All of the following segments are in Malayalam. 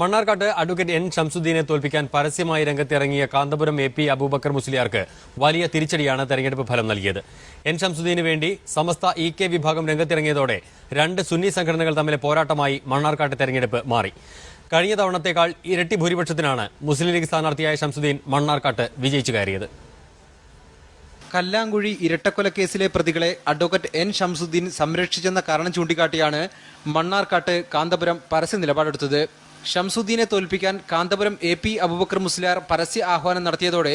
മണ്ണാർക്കാട്ട് അഡ്വക്കേറ്റ് എൻ ഷംസുദ്ദീനെ തോൽപ്പിക്കാൻ പരസ്യമായി രംഗത്തിറങ്ങിയ കാന്തപുരം എ പി അബൂബക്കർ മുസ്ലിയാർക്ക് വലിയ തിരിച്ചടിയാണ് തെരഞ്ഞെടുപ്പ് ഫലം നൽകിയത്. എൻ ഷംസുദ്ദീന് വേണ്ടി സമസ്ത ഇ കെ വിഭാഗം രംഗത്തിറങ്ങിയതോടെ രണ്ട് സുന്നി സംഘടനകൾ തമ്മിലെ പോരാട്ടമായി മണ്ണാർക്കാട്ട് തെരഞ്ഞെടുപ്പ് മാറി. കഴിഞ്ഞ തവണത്തേക്കാൾ ഇരട്ടി ഭൂരിപക്ഷത്തിനാണ് മുസ്ലിം ലീഗ് സ്ഥാനാർത്ഥിയായ ഷംസുദ്ദീൻ മണ്ണാർക്കാട്ട് വിജയിച്ചു കയറിയത്. കല്ലാങ്കുഴി ഇരട്ടക്കൊലക്കേസിലെ പ്രതികളെ അഡ്വക്കേറ്റ് എൻ ഷംസുദ്ദീൻ സംരക്ഷിച്ചെന്ന കാരണം ചൂണ്ടിക്കാട്ടിയാണ് മണ്ണാർക്കാട്ട് കാന്തപുരം പരസ്യ നിലപാടെടുത്തത്. ഷംസുദ്ദീനെ തോൽപ്പിക്കാൻ കാന്തപുരം എ പി അബുബക്കർ മുസ്ലിയാർ പരസ്യ ആഹ്വാനം നടത്തിയതോടെ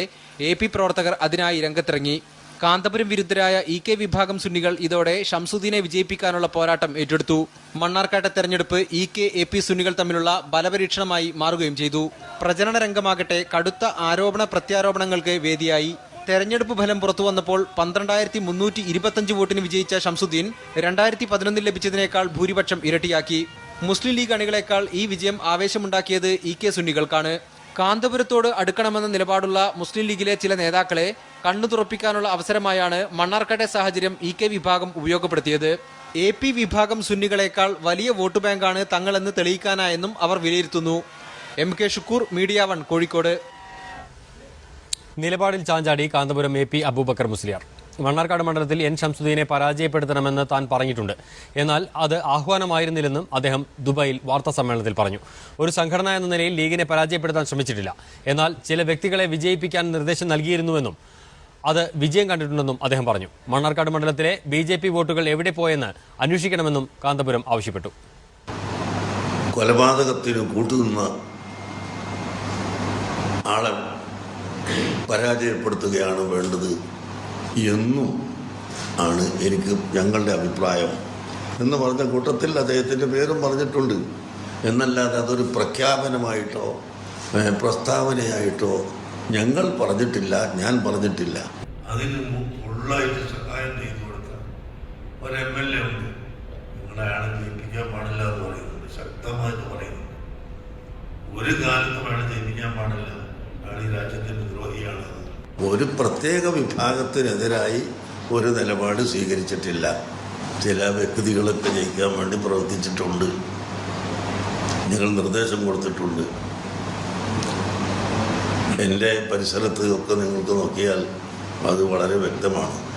എ പി പ്രവർത്തകർ അതിനായി രംഗത്തിറങ്ങി. കാന്തപുരം വിരുദ്ധരായ ഇ കെ വിഭാഗം സുന്നികൾ ഇതോടെ ഷംസുദ്ദീനെ വിജയിപ്പിക്കാനുള്ള പോരാട്ടം ഏറ്റെടുത്തു. മണ്ണാർക്കാട്ടെ തെരഞ്ഞെടുപ്പ് ഇ കെ എ പി സുന്നികൾ തമ്മിലുള്ള ബലപരീക്ഷണമായി മാറുകയും ചെയ്തു. പ്രചരണ രംഗമാകട്ടെ കടുത്ത ആരോപണ പ്രത്യാരോപണങ്ങൾക്ക് വേദിയായി. തെരഞ്ഞെടുപ്പ് ഫലം പുറത്തു വന്നപ്പോൾ പന്ത്രണ്ടായിരത്തി മുന്നൂറ്റി ഇരുപത്തഞ്ച് വോട്ടിന് വിജയിച്ച ഷംസുദ്ദീൻ രണ്ടായിരത്തി പതിനൊന്നിൽ ലഭിച്ചതിനേക്കാൾ ഭൂരിപക്ഷം ഇരട്ടിയാക്കി. മുസ്ലിം ലീഗ് അണികളെക്കാൾ ഈ വിജയം ആവേശമുണ്ടാക്കിയത് ഇ കെ സുന്നികൾക്കാണ്. കാന്തപുരത്തോട് അടുക്കണമെന്ന നിലപാടുള്ള മുസ്ലിം ലീഗിലെ ചില നേതാക്കളെ കണ്ണു തുറപ്പിക്കാനുള്ള അവസരമായാണ് മണ്ണാർക്കാട്ടെ സാഹചര്യം ഇ കെ വിഭാഗം ഉപയോഗപ്പെടുത്തിയത്. എ പി വിഭാഗം സുന്നികളെക്കാൾ വലിയ വോട്ട് ബാങ്കാണ് തങ്ങളെന്ന് തെളിയിക്കാനായെന്നും അവർ വിലയിരുത്തുന്നു. M K Shukoor media one Kozhikode. നിലപാടിൽ ചാഞ്ചാടി കാന്തപുരം എ പി അബൂബക്കർ മുസ്ലിയാർ. മണ്ണാർക്കാട് മണ്ഡലത്തിൽ എൻ ഷംസുദ്ദീനെ പരാജയപ്പെടുത്തണമെന്ന് താൻ പറഞ്ഞിട്ടുണ്ട്. എന്നാൽ അത് ആഹ്വാനമായിരുന്നില്ലെന്നും അദ്ദേഹം ദുബായിൽ വാർത്താ സമ്മേളനത്തിൽ പറഞ്ഞു. ഒരു സംഘടന എന്ന നിലയിൽ ലീഗിനെ പരാജയപ്പെടുത്താൻ ശ്രമിച്ചിട്ടില്ല. എന്നാൽ ചില വ്യക്തികളെ വിജയിപ്പിക്കാൻ നിർദ്ദേശം നൽകിയിരുന്നുവെന്നും അത് വിജയം കണ്ടിട്ടുണ്ടെന്നും അദ്ദേഹം പറഞ്ഞു. മണ്ണാർക്കാട് മണ്ഡലത്തിലെ ബി ജെ പി വോട്ടുകൾ എവിടെ പോയെന്ന് അന്വേഷിക്കണമെന്നും കാന്തപുരം ആവശ്യപ്പെട്ടു. കൊലപാതകത്തിന് കൂട്ടുനിന്ന ആളെ പരാജയപ്പെടുത്തുകയാണ് വേണ്ടത് എന്നും ആണ് എനിക്ക് ഞങ്ങളുടെ അഭിപ്രായം. എന്ന് പറഞ്ഞ കൂട്ടത്തിൽ അദ്ദേഹത്തിന്റെ പേരും പറഞ്ഞിട്ടുണ്ട്. എന്നല്ലാതെ അതൊരു പ്രഖ്യാപനമായിട്ടോ പ്രസ്താവനയായിട്ടോ ഞങ്ങൾ പറഞ്ഞിട്ടില്ല ഞാൻ പറഞ്ഞിട്ടില്ല. അതിന് ഫുള്ളായിട്ട് സഹായം ചെയ്തു കൊടുത്ത ഒരു എം എൽ എ ഉണ്ട്. നിങ്ങളെ ആളെ ജയിപ്പിക്കാൻ പാടില്ല എന്ന് പറയുന്നുണ്ട് ശക്തമായിട്ട് പറയുന്നുണ്ട്. ഒരു കാലത്തും അയാളെ ജയിപ്പിക്കാൻ പാടില്ല. അയാൾ ഈ രാജ്യത്തിന്റെ ദ്രോഹിയാണ് ഒരു പ്രത്യേക വിഭാഗത്തിനെതിരായി ഒരു നിലപാട് സ്വീകരിച്ചിട്ടില്ല. ചില വ്യക്തികളൊക്കെ ജയിക്കാൻ വേണ്ടി പ്രവർത്തിച്ചിട്ടുണ്ട്. നിങ്ങൾ നിർദ്ദേശം കൊടുത്തിട്ടുണ്ട്. എന്റെ പരിസരത്ത് ഒക്കെ നിങ്ങൾക്ക് നോക്കിയാൽ അത് വളരെ വ്യക്തമാണ്.